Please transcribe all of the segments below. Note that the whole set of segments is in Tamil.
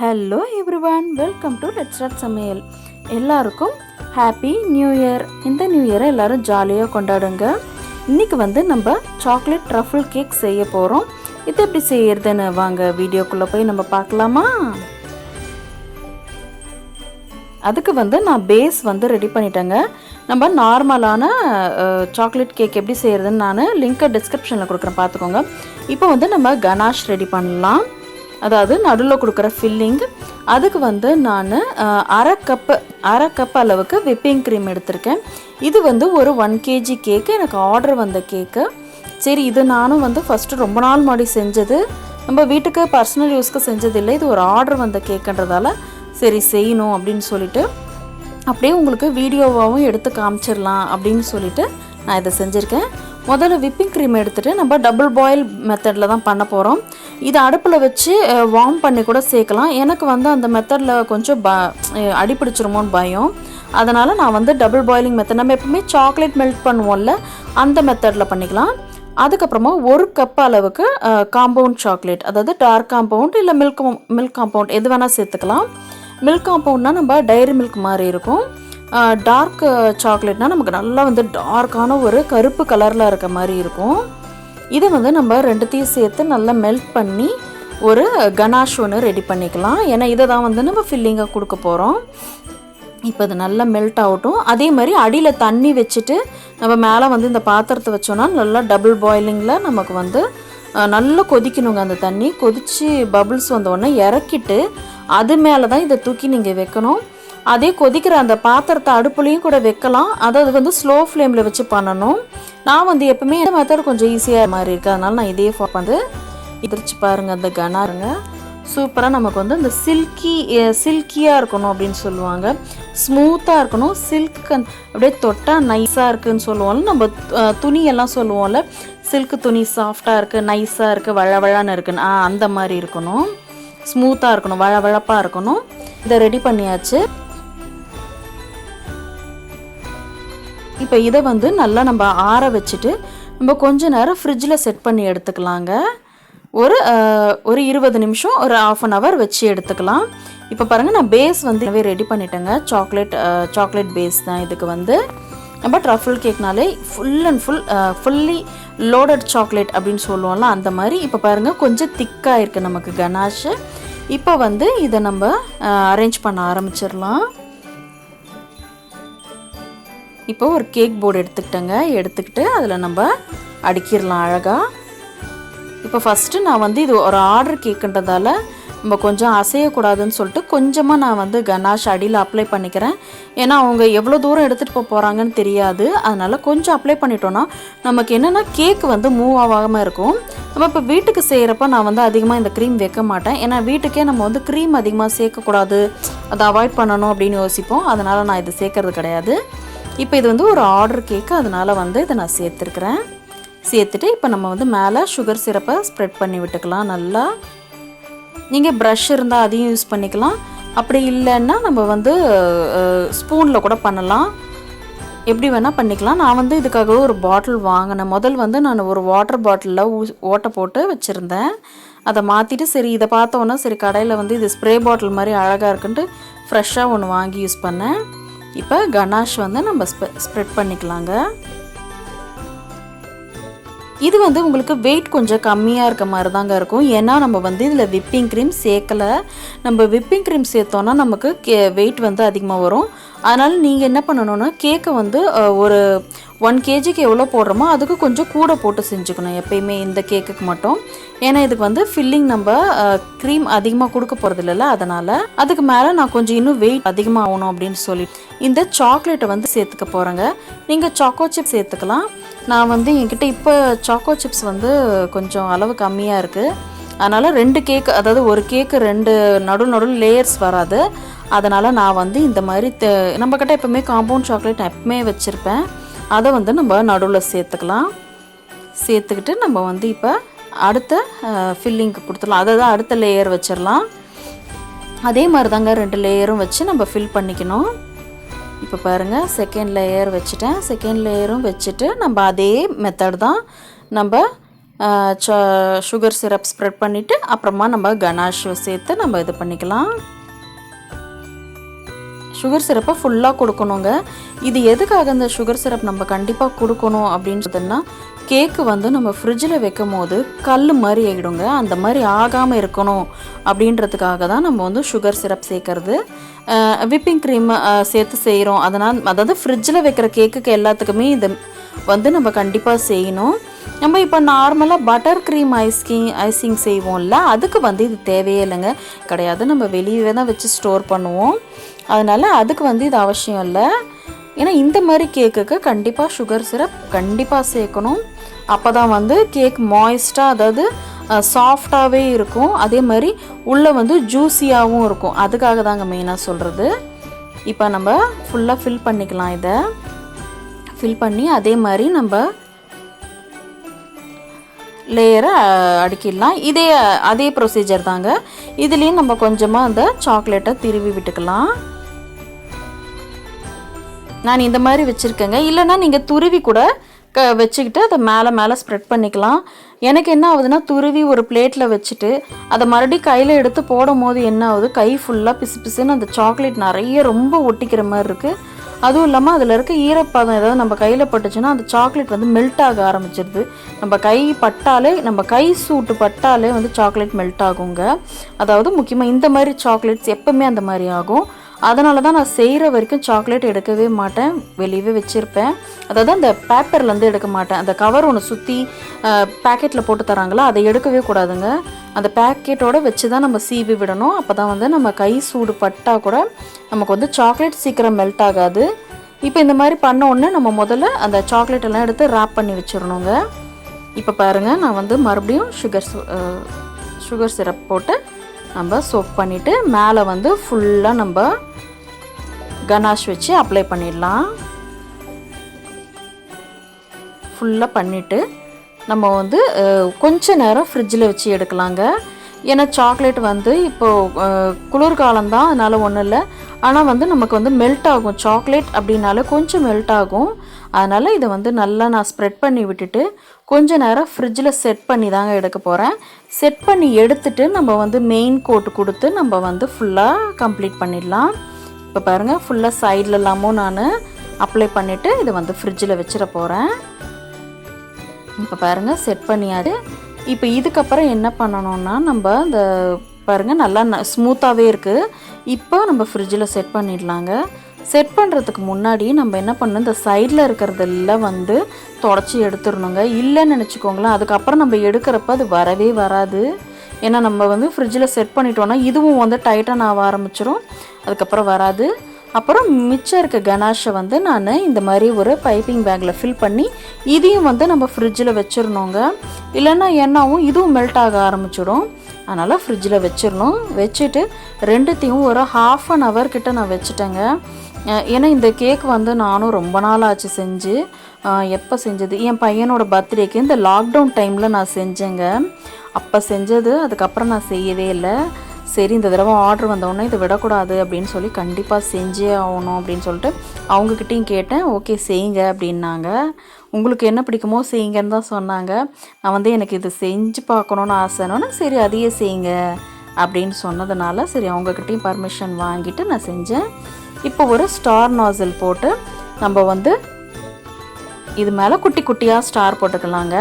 Hello everyone welcome to let's சமையல் எல்லாருக்கும் ஹாப்பி நியூ இயர் இந்த நியூ இயரை எல்லாரும் ஜாலியாக கொண்டாடுங்க. இன்றைக்கி வந்து நம்ம சாக்லேட் ட்ரஃபிள் கேக் செய்ய போகிறோம் இது எப்படி செய்யறதுன்னு வாங்க வீடியோக்குள்ளே போய் நம்ம பார்க்கலாமா? அதுக்கு வந்து நான் பேஸ் வந்து ரெடி பண்ணிட்டேங்க. நம்ம நார்மலான சாக்லேட் கேக் எப்படி செய்கிறதுன்னு நான் லிங்க்கை டிஸ்கிரிப்ஷனில் கொடுக்குறேன் பார்த்துக்கோங்க. இப்போ வந்து நம்ம கனாஷ் ரெடி பண்ணலாம். அதாவது நடுவில் கொடுக்குற ஃபில்லிங் அதுக்கு வந்து நான் அரை கப்பு அரை கப் அளவுக்கு விப்பிங் க்ரீம் எடுத்திருக்கேன். இது வந்து ஒரு ஒன் கேஜி கேக்கு எனக்கு ஆர்டர் வந்த கேக்கு சரி இது நானும் வந்து ஃபஸ்ட்டு ரொம்ப நாள் முன்னாடி செஞ்சது. நம்ம வீட்டுக்கு பர்சனல் யூஸ்க்கு செஞ்சதில்லை. இது ஒரு ஆர்டர் வந்த கேக்குன்றதால சரி செய்யணும் அப்படின்னு சொல்லிட்டு அப்படியே உங்களுக்கு வீடியோவாகவும் எடுத்து காமிச்சிடலாம் அப்படின்னு சொல்லிட்டு நான் இதை செஞ்சுருக்கேன். முதல்ல விப்பிங் க்ரீம் எடுத்துகிட்டு நம்ம டபுள் பாயில் மெத்தடில் தான் பண்ண போகிறோம் இதை அடுப்பில் வச்சு வார்ம் பண்ணி கூட சேர்க்கலாம். எனக்கு வந்து அந்த மெத்தடில் கொஞ்சம் ப அடிப்பிடிச்சிருமோன்னு பயம். அதனால் நான் வந்து டபுள் பாயிலிங் மெத்தட் நம்ம எப்பவுமே சாக்லேட் மெல்ட் பண்ணுவோம்ல அந்த மெத்தடில் பண்ணிக்கலாம். அதுக்கப்புறமா ஒரு கப் அளவுக்கு காம்பவுண்ட் சாக்லேட் அதாவது டார்க் காம்பவுண்ட் இல்லை மில்க் மில்க் காம்பவுண்ட் எது வேணால் சேர்த்துக்கலாம். மில்க் காம்பவுண்ட்னால் நம்ம டைரி மில்க் மாதிரி இருக்கும். டார்க் சாக்லேட்னால் நமக்கு நல்லா வந்து டார்க்கான ஒரு கருப்பு கலரில் இருக்க மாதிரி இருக்கும். இதை வந்து நம்ம ரெண்டுத்தையும் சேர்த்து நல்லா மெல்ட் பண்ணி ஒரு கனாஷ் ஒன்று ரெடி பண்ணிக்கலாம். ஏன்னா இதை தான் வந்து நம்ம ஃபில்லிங்காக கொடுக்க போகிறோம் இப்போ அது நல்லா மெல்ட் ஆகட்டும். அதே மாதிரி அடியில் தண்ணி வச்சுட்டு நம்ம மேலே வந்து இந்த பாத்திரத்தை வச்சோன்னா நல்லா டபுள் பாயிலிங்கில் நமக்கு வந்து நல்லா கொதிக்கணுங்க அந்த தண்ணி. கொதித்து பபுள்ஸ் வந்த உடனே இறக்கிட்டு அது மேலே தான் இதை தூக்கி நீங்கள் வைக்கணும். அதே கொதிக்கிற அந்த பாத்திரத்தை அடுப்புலையும் கூட வைக்கலாம். அதாவது வந்து ஸ்லோ ஃப்ளேமில் வச்சு பண்ணணும். நான் வந்து எப்பவுமே இந்த மெத்தட் கொஞ்சம் ஈஸியாக மாதிரி இருக்குது அதனால நான் இதே ஃபாலோ வந்து எதிர்த்து பாருங்கள் அந்த கனாருங்க சூப்பராக நமக்கு வந்து இந்த சில்கி சில்கியாக இருக்கணும் அப்படின்னு சொல்லுவாங்க. ஸ்மூத்தாக இருக்கணும். சில்க் அப்படியே தொட்டால் நைஸாக இருக்குன்னு சொல்லுவோம்ல. நம்ம துணியெல்லாம் சொல்லுவோம்ல. சில்க் துணி சாஃப்டாக இருக்குது நைஸாக இருக்குது வழவழான்னு இருக்குன்னு. ஆ அந்த மாதிரி இருக்கணும். ஸ்மூத்தாக இருக்கணும் வழவழப்பாக இருக்கணும். இதை ரெடி பண்ணியாச்சு. இப்போ இதை வந்து நல்லா நம்ம ஆற வச்சுட்டு நம்ம கொஞ்ச நேரம் ஃப்ரிட்ஜில் செட் பண்ணி எடுத்துக்கலாங்க. ஒரு ஒரு இருபது நிமிஷம் ஒரு ஆஃப் அன் ஹவர் வச்சு எடுத்துக்கலாம். இப்போ பாருங்கள் நான் பேஸ் வந்து ரெடி பண்ணிட்டேங்க. சாக்லேட் சாக்லேட் பேஸ் தான் இதுக்கு வந்து. நம்ம truffle கேக்னாலே full and full fully loaded chocolate அப்படின்னு சொல்லுவோம்ல அந்த மாதிரி. இப்போ பாருங்கள் கொஞ்சம் திக்காக இருக்குது நமக்கு கனாஷ் இப்போ வந்து இதை நம்ம அரேஞ்ச் பண்ண ஆரம்பிச்சிடலாம். இப்போ ஒரு கேக் போர்டு எடுத்துக்கிட்டேங்க. எடுத்துக்கிட்டு அதில் நம்ம அடுக்கிடலாம் அழகாக இப்போ ஃபஸ்ட்டு நான் வந்து இது ஒரு ஆர்டர் கேக்குன்றதால நம்ம கொஞ்சம் அசையக்கூடாதுன்னு சொல்லிட்டு கொஞ்சமாக நான் வந்து கனாஷ் அடியில் அப்ளை பண்ணிக்கிறேன். ஏன்னா அவங்க எவ்வளோ தூரம் எடுத்துகிட்டு போக போகிறாங்கன்னு தெரியாது. அதனால் கொஞ்சம் அப்ளை பண்ணிட்டோன்னா நமக்கு என்னென்னா கேக் வந்து மூவ் ஆகாமல் இருக்கும். நம்ம இப்போ வீட்டுக்கு செய்கிறப்ப நான் வந்து அதிகமாக இந்த க்ரீம் வைக்க மாட்டேன். ஏன்னா வீட்டுக்கே நம்ம வந்து க்ரீம் அதிகமாக சேர்க்கக்கூடாது. அதை அவாய்ட் பண்ணணும் அப்படின்னு யோசிப்போம். அதனால் நான் இது சேர்க்கறது கிடையாது. இப்போ இது வந்து ஒரு ஆர்டர் கேக்கு அதனால் வந்து இதை நான் சேர்த்துருக்குறேன். சேர்த்துட்டு இப்போ நம்ம வந்து மேலே சுகர் சிரப்பை ஸ்ப்ரெட் பண்ணி விட்டுக்கலாம் நல்லா. நீங்கள் ப்ரஷ் இருந்தால் அதையும் யூஸ் பண்ணிக்கலாம். அப்படி இல்லைன்னா நம்ம வந்து ஸ்பூனில் கூட பண்ணலாம். எப்படி வேணால் பண்ணிக்கலாம். நான் வந்து இதுக்காக ஒரு பாட்டில் வாங்கினேன். முதல் வந்து நான் ஒரு வாட்டர் பாட்டிலில் ஓட்டை போட்டு வச்சுருந்தேன். அதை மாற்றிட்டு சரி இதை பார்த்தோன்னா சரி கடையில் வந்து இது ஸ்ப்ரே பாட்டில் மாதிரி அழகாக இருக்குன்ட்டு ஃப்ரெஷ்ஷாக ஒன்று வாங்கி யூஸ் பண்ணேன். இப்போ கனாஷ் வந்து நம்ம ஸ்ப்ரெட் பண்ணிக்கலாங்க. இது வந்து உங்களுக்கு வெயிட் கொஞ்சம் கம்மியாக இருக்க மாதிரி தாங்க இருக்கும். ஏன்னா நம்ம வந்து இதில் விப்பிங் க்ரீம் சேர்க்கலை. நம்ம விப்பிங் க்ரீம் சேர்த்தோன்னா நமக்கு கே வெயிட் வந்து அதிகமாக வரும். அதனால் நீங்கள் என்ன பண்ணணும்னா கேக்கை வந்து ஒரு ஒன் கேஜிக்கு எவ்வளோ போடுறோமோ அதுக்கு கொஞ்சம் கூட போட்டு செஞ்சுக்கணும். எப்பயுமே இந்த கேக்குக்கு மட்டும். ஏன்னா இதுக்கு வந்து ஃபில்லிங் நம்ம க்ரீம் அதிகமாக கொடுக்க போகிறது இல்லைல்ல அதனால். அதுக்கு மேலே நான் கொஞ்சம் இன்னும் வெயிட் அதிகமாக ஆகணும் அப்படின்னு சொல்லி இந்த சாக்லேட்டை வந்து சேர்த்துக்க போகிறேங்க நீங்கள் சாக்கோ சிப் சேர்த்துக்கலாம். நான் வந்து என்கிட்ட இப்போ சாக்கோ சிப்ஸ் வந்து கொஞ்சம் அளவு கம்மியாக இருக்குது அதனால் ரெண்டு கேக்கு அதாவது ஒரு கேக்கு ரெண்டு நடு நடுவில் லேயர்ஸ் வராது. அதனால் நான் வந்து இந்த மாதிரி த நம்மக்கிட்ட எப்போவுமே காம்பவுண்ட் சாக்லேட் எப்பவுமே வச்சுருப்பேன். அதை வந்து நம்ம நடுவில் சேர்த்துக்கலாம். சேர்த்துக்கிட்டு நம்ம வந்து இப்போ அடுத்த ஃபில்லிங்க்கு கொடுத்துடலாம். அதை தான் அடுத்த லேயர் வச்சிடலாம். அதே மாதிரி தாங்க ரெண்டு லேயரும் வச்சு நம்ம ஃபில் பண்ணிக்கணும். இப்போ பாருங்கள் செகண்ட் லேயர் வச்சுட்டேன். செகண்ட் லேயரும் வச்சுட்டு நம்ம அதே மெத்தட் தான் நம்ம சுகர் சிரப் ஸ்ப்ரெட் பண்ணிவிட்டு அப்புறமா நம்ம கனாஷ் சேர்த்து நம்ம இது பண்ணிக்கலாம். சுகர் சிரப்பை ஃபுல்லாக கொடுக்கணுங்க. இது எதுக்காக இந்த சுகர் சிரப் நம்ம கண்டிப்பாக கொடுக்கணும் அப்படின்னு கேக்கு வந்து நம்ம ஃப்ரிட்ஜில் வைக்கும் போது கல் மாதிரி ஆகிடுங்க அந்த மாதிரி ஆகாமல் இருக்கணும் அப்படின்றதுக்காக தான் நம்ம வந்து சுகர் சிரப் சேர்க்கறது. விப்பிங் க்ரீம் சேர்த்து செய்கிறோம் அதனால் அதாவது ஃப்ரிட்ஜில் வைக்கிற கேக்குக்கு எல்லாத்துக்குமே இது வந்து நம்ம கண்டிப்பாக செய்யணும். நம்ம இப்போ நார்மலாக பட்டர் க்ரீம் ஐஸ்கிங் ஐசிங் செய்வோம்ல அதுக்கு வந்து இது தேவையே இல்லைங்க. கிடையாது நம்ம வெளியே தான் வச்சு ஸ்டோர் பண்ணுவோம். அதனால் அதுக்கு வந்து இது அவசியம் இல்லை. ஏன்னா இந்த மாதிரி கேக்குக்கு கண்டிப்பாக சுகர் சிரப் கண்டிப்பாக சேர்க்கணும். அப்போ தான் வந்து கேக் மாய்ஸ்டாக அதாவது சாஃப்டாகவே இருக்கும். அதே மாதிரி உள்ளே வந்து ஜூஸியாகவும் இருக்கும். அதுக்காக தாங்க மெயினாக சொல்கிறது இப்போ நம்ம ஃபுல்லாக ஃபில் பண்ணிக்கலாம் இதை. ஃபில் பண்ணி அதே மாதிரி நம்ம லேயரை அடிக்கிடலாம். இதே அதே ப்ரொசீஜர் தாங்க. இதுலேயும் நம்ம கொஞ்சமாக அந்த சாக்லேட்டை திருவி விட்டுக்கலாம். நான் இந்த மாதிரி வச்சுருக்கேங்க. இல்லைன்னா நீங்கள் துருவி கூட க வச்சுக்கிட்டு அதை மேலே மேலே ஸ்ப்ரெட் பண்ணிக்கலாம். எனக்கு என்ன ஆகுதுன்னா துருவி ஒரு பிளேட்டில் வச்சுட்டு அதை மறுபடியும் கையில் எடுத்து போடும் போது என்ன ஆகுது? கை ஃபுல்லாக பிசு பிசுன்னு அந்த சாக்லேட் நிறைய ரொம்ப ஒட்டிக்கிற மாதிரி இருக்குது அதுவும் இல்லாமல் அதில் இருக்க ஈரப்பதம் ஏதாவது நம்ம கையில் பட்டுச்சுன்னா அந்த சாக்லேட் வந்து மெல்ட் ஆக ஆரம்பிச்சிருது. நம்ம கை பட்டாலே நம்ம கை சூட்டு பட்டாலே வந்து சாக்லேட் மெல்ட் ஆகுங்க. அதாவது முக்கியமாக இந்த மாதிரி சாக்லேட்ஸ் எப்போவுமே அந்த மாதிரி ஆகும். அதனால தான் நான் செய்கிற வரைக்கும் சாக்லேட் எடுக்கவே மாட்டேன். வெளியவே வச்சுருப்பேன். அதாவது அந்த பேப்பர்லேருந்து எடுக்க மாட்டேன். அந்த கவர் ஒன்று சுற்றி பேக்கெட்டில் போட்டு தராங்களா அதை எடுக்கவே கூடாதுங்க. அந்த பேக்கெட்டோட வச்சு தான் நம்ம சீவி விடணும். அப்போ தான் வந்து நம்ம கை சூடு பட்டால் கூட நமக்கு வந்து சாக்லேட் சீக்கிரம் மெல்ட் ஆகாது. இப்போ இந்த மாதிரி பண்ண உடனே நம்ம முதல்ல அந்த சாக்லேட் எல்லாம் எடுத்து ரேப் பண்ணி வச்சிடணுங்க. இப்போ பாருங்கள் நான் வந்து மறுபடியும் சுகர் சுகர் சிரப் போட்டு நம்ம சோப் பண்ணிவிட்டு மேலே வந்து ஃபுல்லாக நம்ம கனாஷ் வச்சு அப்ளை பண்ணிடலாம். ஃபுல்லாக பண்ணிவிட்டு நம்ம வந்து கொஞ்ச நேரம் ஃப்ரிட்ஜில் வச்சு எடுக்கலாங்க. ஏன்னா சாக்லேட் வந்து இப்போது குளிர்காலம் தான் அதனால் ஒன்றும் இல்லை. ஆனால் வந்து நமக்கு வந்து மெல்ட் ஆகும். சாக்லேட் அப்படின்னால கொஞ்சம் மெல்ட் ஆகும். அதனால் இதை வந்து நல்லா நான் ஸ்ப்ரெட் பண்ணி விட்டுட்டு கொஞ்ச நேரம் ஃப்ரிட்ஜில் செட் பண்ணி தாங்க எடுக்க போகிறேன் செட் பண்ணி எடுத்துட்டு நம்ம வந்து மெயின் கோட் கொடுத்து நம்ம வந்து ஃபுல்லாக கம்ப்ளீட் பண்ணிடலாம். இப்போ பாருங்கள் ஃபுல்லாக சைடில் எல்லாமும் நான் அப்ளை பண்ணிவிட்டு இதை வந்து ஃப்ரிட்ஜில் வச்சிட போகிறேன் இப்போ பாருங்கள் செட் பண்ணியாது இப்போ இதுக்கப்புறம் என்ன பண்ணணும்னா நம்ம இந்த பாருங்கள் நல்லா ஸ்மூத்தாகவே இருக்குது இப்போ நம்ம ஃப்ரிட்ஜில் செட் பண்ணிடலாங்க. செட் பண்ணுறதுக்கு முன்னாடி நம்ம என்ன பண்ணணும் இந்த சைடில் இருக்கிறதெல்லாம் வந்து தொடச்சி எடுத்துடணுங்க. இல்லைன்னு நினச்சிக்கோங்களேன் அதுக்கப்புறம் நம்ம எடுக்கிறப்ப அது வரவே வராது. ஏன்னா நம்ம வந்து ஃப்ரிட்ஜில் செட் பண்ணிட்டோன்னா இதுவும் வந்து டைட்டன் ஆக ஆரம்பிச்சிடும் அதுக்கப்புறம் வராது. அப்புறம் மிச்சம் இருக்க கனாஷை வந்து நான் இந்த மாதிரி ஒரு பைப்பிங் பேக்கில் ஃபில் பண்ணி இதையும் வந்து நம்ம ஃப்ரிட்ஜில் வச்சிடணுங்க. இல்லைன்னா என்னாவும் இதுவும் மெல்ட் ஆக ஆரம்பிச்சிடும். அதனால் ஃப்ரிட்ஜில் வச்சிடணும். வச்சுட்டு ரெண்டுத்தையும் ஒரு ஹாஃப் அன் ஹவர் கிட்ட நான் வச்சுட்டேங்க. ஏன்னா இந்த கேக் வந்து நானும் ரொம்ப நாள் ஆச்சு செஞ்சு. எப்போ செஞ்சது? என் பையனோட பர்த்டேக்கு இந்த லாக்டவுன் டைமில் நான் செஞ்சேங்க. அப்போ செஞ்சது அதுக்கப்புறம் நான் செய்யவே இல்லை. சரி இந்த தடவை ஆர்டர் வந்தோடனே இதை விடக்கூடாது அப்படின்னு சொல்லி கண்டிப்பாக செஞ்சே ஆகணும் அப்படின்னு சொல்லிட்டு அவங்கக்கிட்டேயும் கேட்டேன். ஓகே செய்யுங்க அப்படின்னாங்க. உங்களுக்கு என்ன பிடிக்குமோ செய்யுங்கன்னு தான் சொன்னாங்க. நான் வந்து எனக்கு இது செஞ்சு பார்க்கணுன்னு ஆசைனோன்னா சரி அதையே செய்யுங்க அப்படின்னு சொன்னதுனால சரி அவங்கக்கிட்டேயும் பர்மிஷன் வாங்கிட்டு நான் செஞ்சேன். இப்போ ஒரு ஸ்டார் நாசில் போட்டு நம்ம வந்து இது மேலே குட்டி குட்டியாக ஸ்டார் போட்டுக்கலாங்க.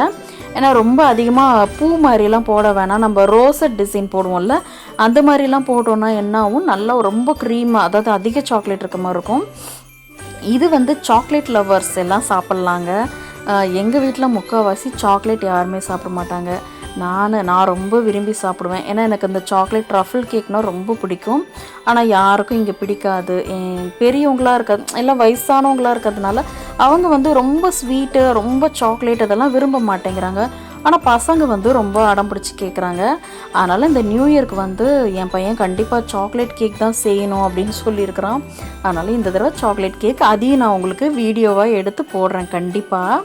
ஏன்னா ரொம்ப அதிகமாக பூ மாதிரிலாம் போட வேணாம். நம்ம ரோசட் டிசைன் போடுவோம்ல அந்த மாதிரிலாம் போட்டோன்னா என்ன ஆகும் நல்லா ரொம்ப க்ரீமாக அதாவது அதிக சாக்லேட் இருக்க மாதிரி இருக்கும். இது வந்து சாக்லேட் லவர்ஸ் எல்லாம் சாப்பிட்லாங்க. எங்கள் வீட்டில் முக்கால்வாசி சாக்லேட் யாருமே சாப்பிட மாட்டாங்க. நான் நான் ரொம்ப விரும்பி சாப்பிடுவேன். ஏன்னா எனக்கு அந்த சாக்லேட் ட்ரஃபிள் கேக்னால் ரொம்ப பிடிக்கும். ஆனால் யாருக்கும் இங்கே பிடிக்காது. பெரியவங்களாக இருக்க எல்லாம் வயசானவங்களாக இருக்கிறதுனால அவங்க வந்து ரொம்ப ஸ்வீட்டு ரொம்ப சாக்லேட் அதெல்லாம் விரும்ப மாட்டேங்கிறாங்க. ஆனால் பசங்க வந்து ரொம்ப அடம் பிடிச்சி கேட்குறாங்க அதனால் இந்த நியூ இயர்க்கு வந்து என் பையன் கண்டிப்பாக சாக்லேட் கேக் தான் செய்யணும் அப்படின்னு சொல்லியிருக்கிறான். அதனால் இந்த தடவை சாக்லேட் கேக் அதையும் நான் உங்களுக்கு வீடியோவாக எடுத்து போடுறேன் கண்டிப்பாக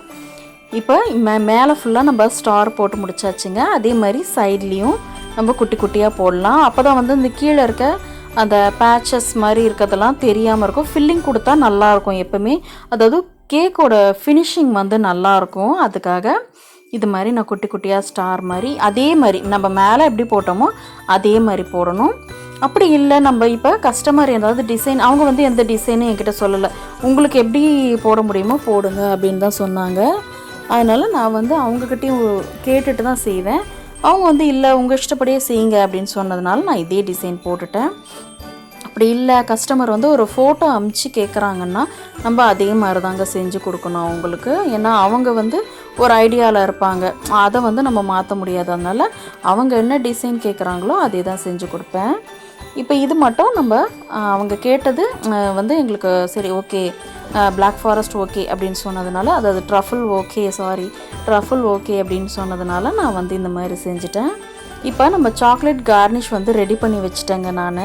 இப்போ மே மேலே ஃபுல்லாக நம்ம ஸ்டார் போட்டு முடிச்சாச்சுங்க. அதே மாதிரி சைட்லேயும் நம்ம குட்டி குட்டியாக போடலாம். அப்போ தான் வந்து இந்த கீழே இருக்க அந்த பேச்சஸ் மாதிரி இருக்கிறதெல்லாம் தெரியாமல் இருக்கும். ஃபில்லிங் கொடுத்தா நல்லாயிருக்கும் எப்பவுமே. அதாவது கேக்கோட ஃபினிஷிங் வந்து நல்லாயிருக்கும் அதுக்காக இது மாதிரி நான் குட்டி குட்டியாக ஸ்டார் மாதிரி அதே மாதிரி நம்ம மேலே எப்படி போட்டோமோ அதே மாதிரி போடணும். அப்படி இல்லை நம்ம இப்போ கஸ்டமர் ஏதாவது டிசைன் அவங்க வந்து எந்த டிசைனும் என்கிட்ட சொல்லலை. உங்களுக்கு எப்படி போட முடியுமோ போடுங்க அப்படின்னு தான் சொன்னாங்க. அதனால் நான் வந்து அவங்கக்கிட்டேயும் கேட்டுட்டு தான் செய்வேன். அவங்க வந்து இல்லை உங்கள் இஷ்டப்படியே செய்யுங்க அப்படின்னு சொன்னதுனால நான் இதே டிசைன் போட்டுட்டேன். அப்படி இல்லை கஸ்டமர் வந்து ஒரு ஃபோட்டோ அமுச்சு கேட்குறாங்கன்னா நம்ம அதே மாதிரி தாங்க செஞ்சு கொடுக்கணும் அவங்களுக்கு. ஏன்னா அவங்க வந்து ஒரு ஐடியாவில் இருப்பாங்க. அதை வந்து நம்ம மாற்ற முடியாது. அதனால் அவங்க என்ன டிசைன் கேட்குறாங்களோ அதே தான் செஞ்சு கொடுப்பேன். இப்போ இது மட்டும் நம்ம அவங்க கேட்டது வந்து எங்களுக்கு சரி ஓகே பிளாக் ஃபாரஸ்ட் ஓகே அப்படின்னு சொன்னதுனால அதாவது truffle okay sorry truffle okay அப்படின்னு சொன்னதுனால நான் வந்து இந்த மாதிரி செஞ்சுட்டேன். இப்போ நம்ம சாக்லேட் கார்னிஷ் வந்து ரெடி பண்ணி வச்சுட்டேங்க நான்.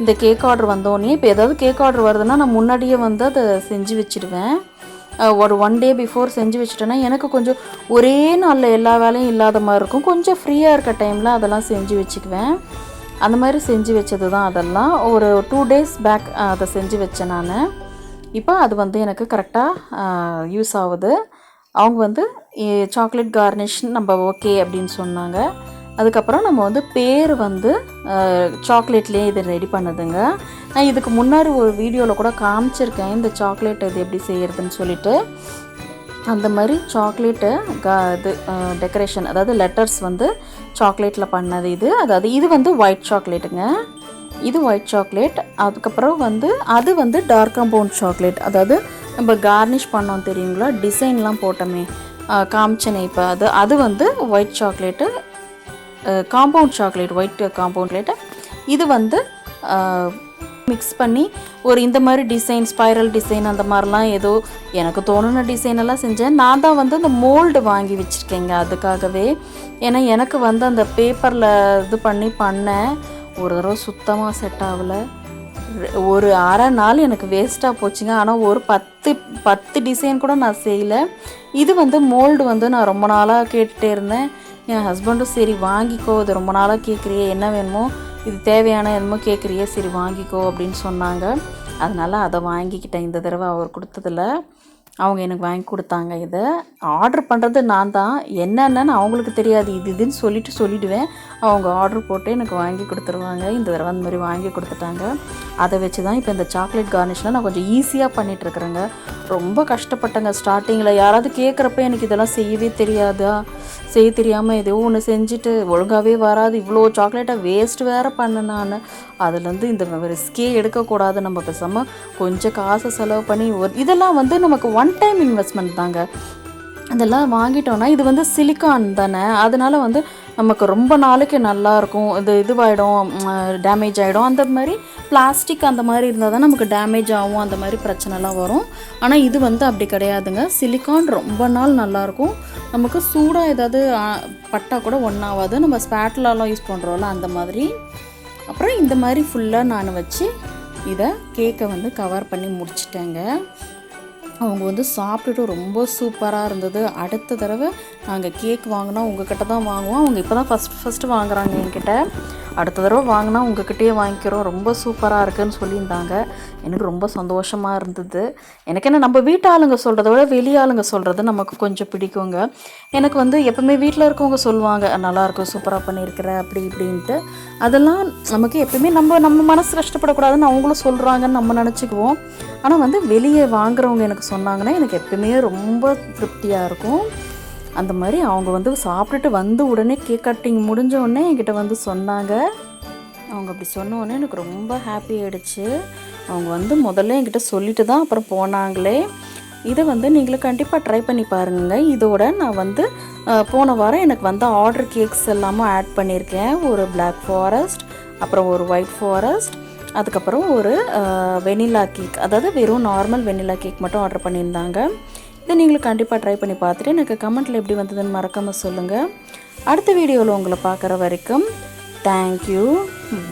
இந்த கேக் ஆர்டர் வந்தோடனே இப்போ ஏதாவது கேக் ஆர்டர் வருதுன்னா நான் முன்னாடியே வந்து அதை செஞ்சு வச்சுடுவேன். ஒரு ஒன் டே பிஃபோர் செஞ்சு வச்சுட்டேன்னா எனக்கு கொஞ்சம் ஒரே நாளில் எல்லா வேலையும் இல்லாத மாதிரி இருக்கும். கொஞ்சம் ஃப்ரீயாக இருக்க டைமில் அதெல்லாம் செஞ்சு வச்சுக்குவேன். அந்த மாதிரி செஞ்சு வச்சது தான் அதெல்லாம். ஒரு டூ டேஸ் பேக் அதை செஞ்சு வச்சேன் நான். இப்போ அது வந்து எனக்கு கரெக்டாக யூஸ் ஆகுது. அவங்க வந்து சாக்லேட் கார்னிஷ் நம்ம ஓகே அப்படின்னு சொன்னாங்க. அதுக்கப்புறம் நம்ம வந்து பேர் வந்து சாக்லேட்லேயே இது ரெடி பண்ணுதுங்க. நான் இதுக்கு முன்னாடி ஒரு வீடியோவில் கூட காமிச்சிருக்கேன் இந்த சாக்லேட் இது எப்படி செய்கிறதுன்னு சொல்லிட்டு. அந்த மாதிரி சாக்லேட்டு க இது டெக்கரேஷன் அதாவது லெட்டர்ஸ் வந்து சாக்லேட்டில் பண்ணது இது. அதாவது இது வந்து ஒயிட் சாக்லேட்டுங்க இது ஒயிட் சாக்லேட் அதுக்கப்புறம் வந்து அது வந்து டார்க் கம்பவுண்ட் சாக்லேட் அதாவது நம்ம கார்னிஷ் பண்ணோம் தெரியுங்களா? டிசைன்லாம் போட்டோமே. காமிச்சனே இப்போ. அது அது வந்து white chocolate compound chocolate white compound chocolate இது வந்து மிக்ஸ் பண்ணி ஒரு இந்த மாதிரி டிசைன் ஸ்பைரல் டிசைன் அந்த மாதிரிலாம் ஏதோ எனக்கு தோணுன டிசைன் எல்லாம் செஞ்சேன். நான் தான் வந்து அந்த மோல்டு வாங்கி வச்சுருக்கேங்க அதுக்காகவே. ஏன்னா எனக்கு வந்து அந்த பேப்பரில் இது பண்ணி பண்ணேன். ஒரு தடவை சுத்தமாக செட் ஆகலை. ஒரு அரை நாள் எனக்கு வேஸ்ட்டாக போச்சுங்க. ஆனால் ஒரு பத்து பத்து டிசைன் கூட நான் செய்யலை. இது வந்து மோல்டு வந்து நான் ரொம்ப நாளாக கேட்டுகிட்டே இருந்தேன். என் ஹஸ்பண்டும் சரி வாங்கிக்கோ இது ரொம்ப நாளாக கேட்குறியே என்ன வேணுமோ இது தேவையான என்னமோ கேட்குறியே சரி வாங்கிக்கோ அப்படின்னு சொன்னாங்க. அதனால் அதை வாங்கிக்கிட்டேன். இந்த தடவை அவர் கொடுத்ததில் அவங்க எனக்கு வாங்கி கொடுத்தாங்க இதை. ஆர்டர் பண்ணுறது நான் தான். என்னென்னு அவங்களுக்கு தெரியாது. இது இதுன்னு சொல்லிட்டு சொல்லிவிடுவேன் அவங்க ஆர்டர் போட்டு எனக்கு வாங்கி கொடுத்துருவாங்க. இந்த தடவை அந்த மாதிரி வாங்கி கொடுத்துட்டாங்க. அதை வச்சு தான் இப்போ இந்த சாக்லேட் கார்னிஷ்லாம் நான் கொஞ்சம் ஈஸியாக பண்ணிகிட்ருக்குறேங்க ரொம்ப கஷ்டப்பட்டேங்க. ஸ்டார்டிங்கில் யாராவது கேட்குறப்ப எனக்கு இதெல்லாம் செய்யவே தெரியாதா? செய்ய தெரியாமல் ஏதோ ஒன்று செஞ்சுட்டு ஒழுங்காகவே வராது. இவ்வளோ சாக்லேட்டை வேஸ்ட் வேறு பண்ணேன் நான். அதுலேருந்து இந்த ரிஸ்கே எடுக்கக்கூடாது. நம்ம பேசாமல் கொஞ்சம் காசை செலவு பண்ணி ஒரு இதெல்லாம் வந்து நமக்கு ஒன் டைம் இன்வெஸ்ட்மெண்ட் தாங்க. அதெல்லாம் வாங்கிட்டோன்னா இது வந்து சிலிக்கான் தானே. அதனால் வந்து நமக்கு ரொம்ப நாளைக்கு நல்லா இருக்கும். இது இதுவாகிடும் டேமேஜ் ஆகிடும் அந்த மாதிரி பிளாஸ்டிக் அந்த மாதிரி இருந்தால் தான் நமக்கு டேமேஜ் ஆகும். அந்த மாதிரி பிரச்சனைலாம் வரும். ஆனால் இது வந்து அப்படி கிடையாதுங்க. சிலிக்கான் ரொம்ப நாள் நல்லாயிருக்கும் நமக்கு சூடாக ஏதாவது பட்டா கூட ஒன்றாவாது நம்ம ஸ்பேட்லாலாம் யூஸ் பண்ணுறோம்ல அந்த மாதிரி. அப்புறம் இந்த மாதிரி ஃபுல்லாக நான் வச்சு இதை கேக்கை வந்து கவர் பண்ணி முடிச்சிட்டேங்க. அவங்க வந்து சாப்பிட்டுட்டு ரொம்ப சூப்பராக இருந்தது. அடுத்த தடவை நாங்கள் கேக் வாங்கினா உங்ககிட்ட தான் வாங்குவோம். அவங்க இப்போ தான் ஃபஸ்ட் ஃபஸ்ட்டு வாங்குறாங்க என்கிட்ட. அடுத்த தடவை வாங்கினா உங்ககிட்டயே வாங்கிக்கிறோம். ரொம்ப சூப்பராக இருக்குன்னு சொல்லியிருந்தாங்க. எனக்கு ரொம்ப சந்தோஷமாக இருந்தது. எனக்கு என்ன நம்ம வீட்டு ஆளுங்க சொல்கிறத விட வெளி ஆளுங்க சொல்கிறது நமக்கு கொஞ்சம் பிடிக்குங்க. எனக்கு வந்து எப்பவுமே வீட்டில் இருக்கவங்க சொல்லுவாங்க நல்லாயிருக்கும் சூப்பராக பண்ணியிருக்கிற அப்படி இப்படின்ட்டு. அதெல்லாம் நமக்கு எப்பவுமே நம்ம நம்ம மனசு கஷ்டப்படக்கூடாதுன்னு அவங்களும் சொல்கிறாங்கன்னு நம்ம நினச்சிக்குவோம். ஆனால் வந்து வெளியே வாங்குறவங்க எனக்கு சொன்னாங்கன்னா எனக்கு எப்பவுமே ரொம்ப திருப்தியாக இருக்கும். அந்த மாதிரி அவங்க வந்து சாப்பிட்டுட்டு வந்து உடனே கேக் கட்டிங் முடிஞ்ச உடனே என்கிட்ட வந்து சொன்னாங்க. அவங்க அப்படி சொன்ன உடனே எனக்கு ரொம்ப ஹாப்பி ஆகிடுச்சு அவங்க வந்து முதல்ல என்கிட்ட சொல்லிட்டு தான் அப்புறம் போனாங்களே. இதை வந்து நீங்களும் கண்டிப்பாக ட்ரை பண்ணி பாருங்க. இதோட நான் வந்து போன வாரம் எனக்கு வந்து ஆர்டர் கேக்ஸ் எல்லாமும் ஆட் பண்ணியிருக்கேன். ஒரு பிளாக் ஃபாரஸ்ட் அப்புறம் ஒரு ஒயிட் ஃபாரஸ்ட் அதுக்கப்புறம் ஒரு வெனிலா கேக் அதாவது வெறும் நார்மல் வெனிலா கேக் மட்டும் ஆர்டர் பண்ணியிருந்தாங்க. இதை நீங்களும் கண்டிப்பாக ட்ரை பண்ணி பார்த்துட்டு எனக்கு கமெண்ட்டில் எப்படி வந்ததுன்னு மறக்காமல் சொல்லுங்கள் அடுத்த வீடியோவில் உங்களை பார்க்குற வரைக்கும் தேங்க்யூ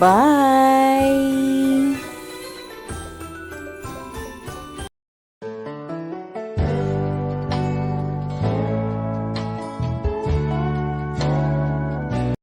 பாய்